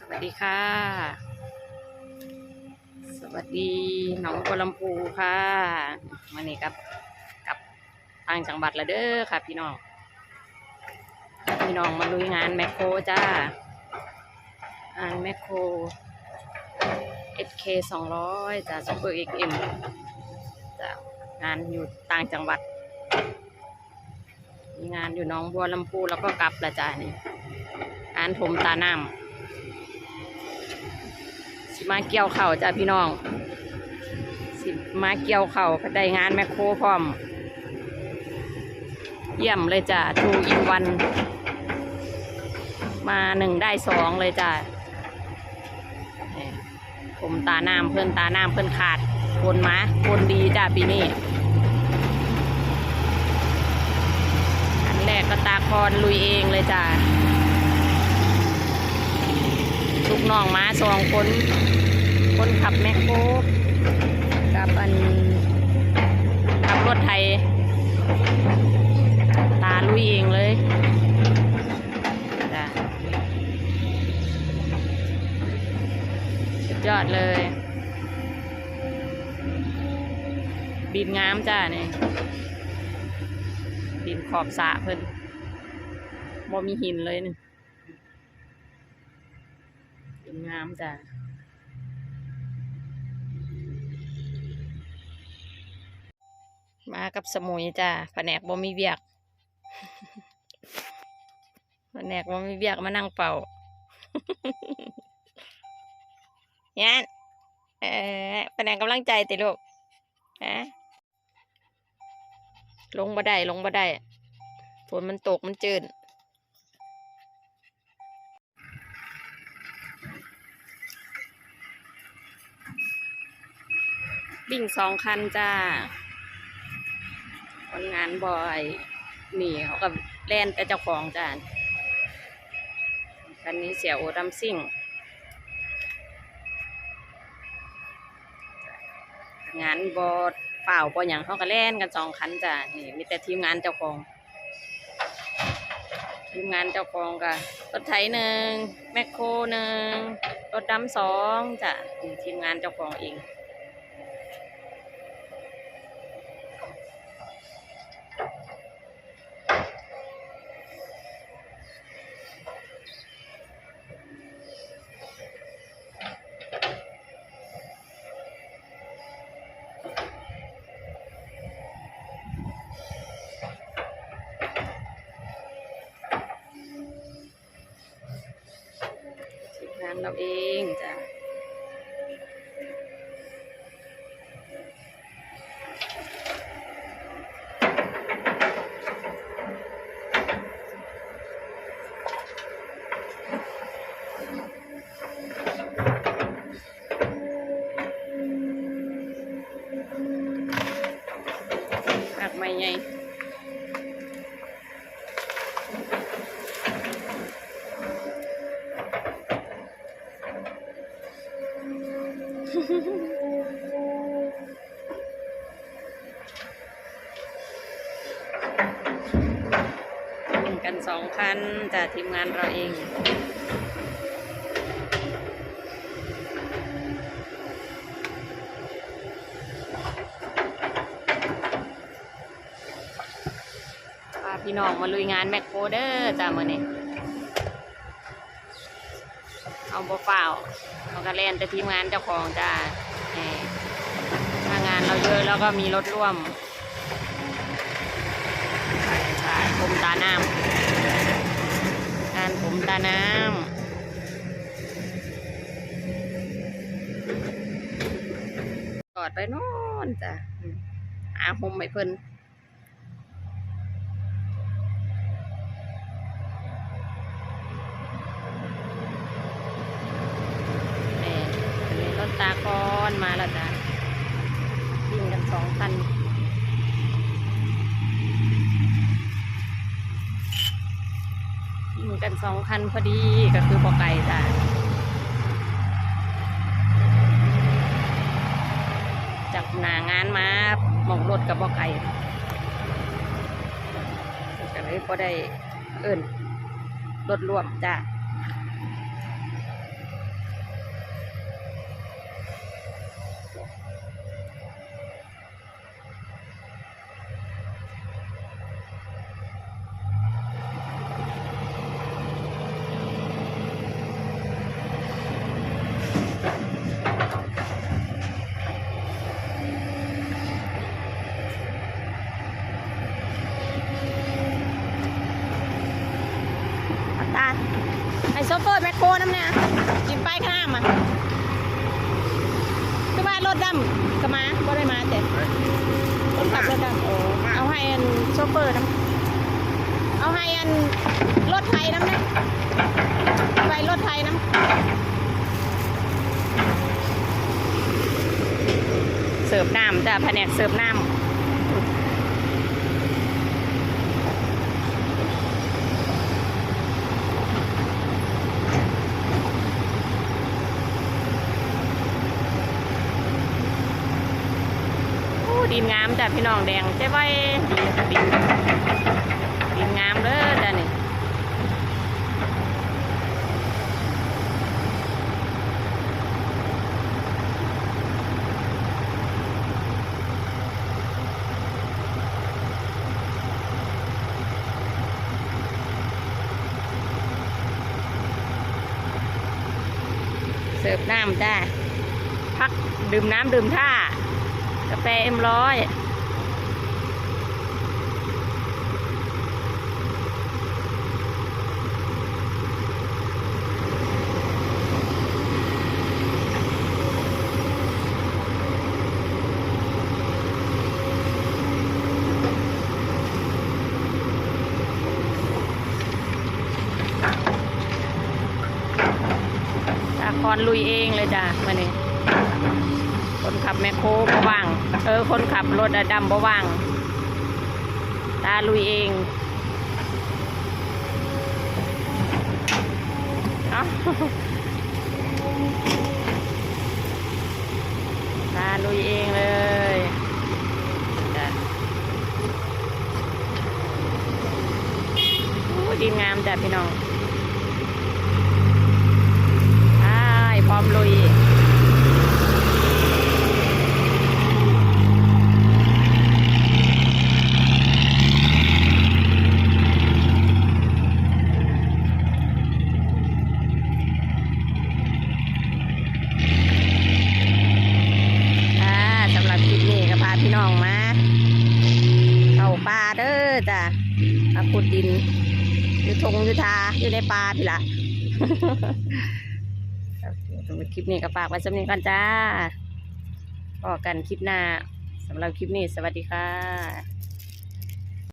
สวัสดีค่ะ สวัสดีหนองบัวลำพูค่ะวันนี้กับกับทางจังหวัดละเด้อค่ะ พี่น้อง พี่น้องมาลุยงานแมคโครจ้างานแมคโคร SK สองร้อยจ้าซุปเปอร์เอ็กเอ็มจ้างานอยู่ต่างจังหวัด มีงานอยู่หน้องบัวลำพูแล้วก็กลับละจ้านี่งานถมตาน้ำ สิมาเกี่ยวเข่าจ้าพี่น้อง สิมาเกี่ยวเข่าก็ได้งานแมคโครพร้อม เยี่ยมเลยจ้าทูอินวัน มาหนึ่งได้สองเลยจ้าผมตาน้ำเพื่อนตาน้ำเพื่อนขาดคนมาคนดีจ้าปีนี้อันแรกก็ตาคอนลุยเองเลยจ้า กน้องมาสองคน คนขับแมคโครกับอันขับรถไทย ตาลุยเองเลยจ้ะยอดเลย ดินงามจ้าเนี่ยดินขอบสะเพิ่นบ่มีหินเลยนี่ ดินงามจ้ะมากับสมุยจ้ะแผนกบ่มีเบียกแผนกบ่มีเบียกมานั่งเป่ายันเออแผนกกำลังใจติลูกฮะลงบ่ได้ลงบ่ได้ฝนมันตกมันจืด บิ่งสองคันจ้าคนงานบอยนี่เขากับแล่นแต่เจ้าของจ้าคันนี้เสียโอดัมซิ่งงานบอเปล่าบ่อย่างเขาก็แล่นกันสองคันจ้านี่มีแต่ทีมงานเจ้าของ ทีมงานเจ้าของก็รถไถหนึ่งแมคโครหนึ่งรถดำสองจ้ะทีมงานเจ้าของเอง ทีมงานเราเอง กันสองคันจากทีมงานเราเองพี่น้องมาลุยงานแมคโครเดอร์จ้ามื่อนี้ เอาบ่เปล่าเอากระเล่นแต่ทีมงานเจ้าของจ้าถ้างานเราเยอะแล้วก็มีรถร่วมใช่ใช่ผมตาน้ำการผมตาน้ำกอดไปน่นจ้ะอืมหาหมไม่เพิ่นแหม่อันนี้รถตาค อนมาแล้วจ้ะวิ่งกันสองคันยิงกันสองคันพอดีก็คือบอไก่จ้ะจากหนางานมาหมองรถกับบอไก่ก็เลยพอได้เอิ้นรถรวมจ้ะ โซเฟอร์แมคโครน้ำเนี่ยกินไปข้างมาคือว่ารถดำก็มาก็ได้มาแต่คนขับรถดำโอ้เอาให้อันโซเฟอร์น้ำเอาให้อันรถไทยน้ำเนี่ยไปรถไทยน้ำเสิร์ฟน้ำจ้ะแผนกเสิร์ฟน้ำ โอ้ดินงามจ้ะพี่น้องแดงเจ๊ไว้ดินดินงามเด้อจ้ะนี่เสิร์ฟน้ำจ้าพักดื่มน้ำดื่มท่า แฟเอ็มร้อยตาคอนลุยเองเลยจ้ะมาเนี่ย คนขับแมคโครบ่ว่าง เออ คนขับรถดำบ่ว่าง ตาลุยเองเอ้าตาลุยเองเลยดีงามจ้ะพี่น้องใช่พร้อมลุย อ่าสำหรับคลิปนี้ก็พาพี่น้องมา เข้าป่าเด้อจ้ะมาขุดดิน อยู่ทงอยู่ทาอยู่ในป่าพี่ละสำหรับคลิปนี้ก็ฝากไว้สำนี้กันจ้าพอกันคลิปหน้าสำหรับคลิปนี้สวัสดีค่ะ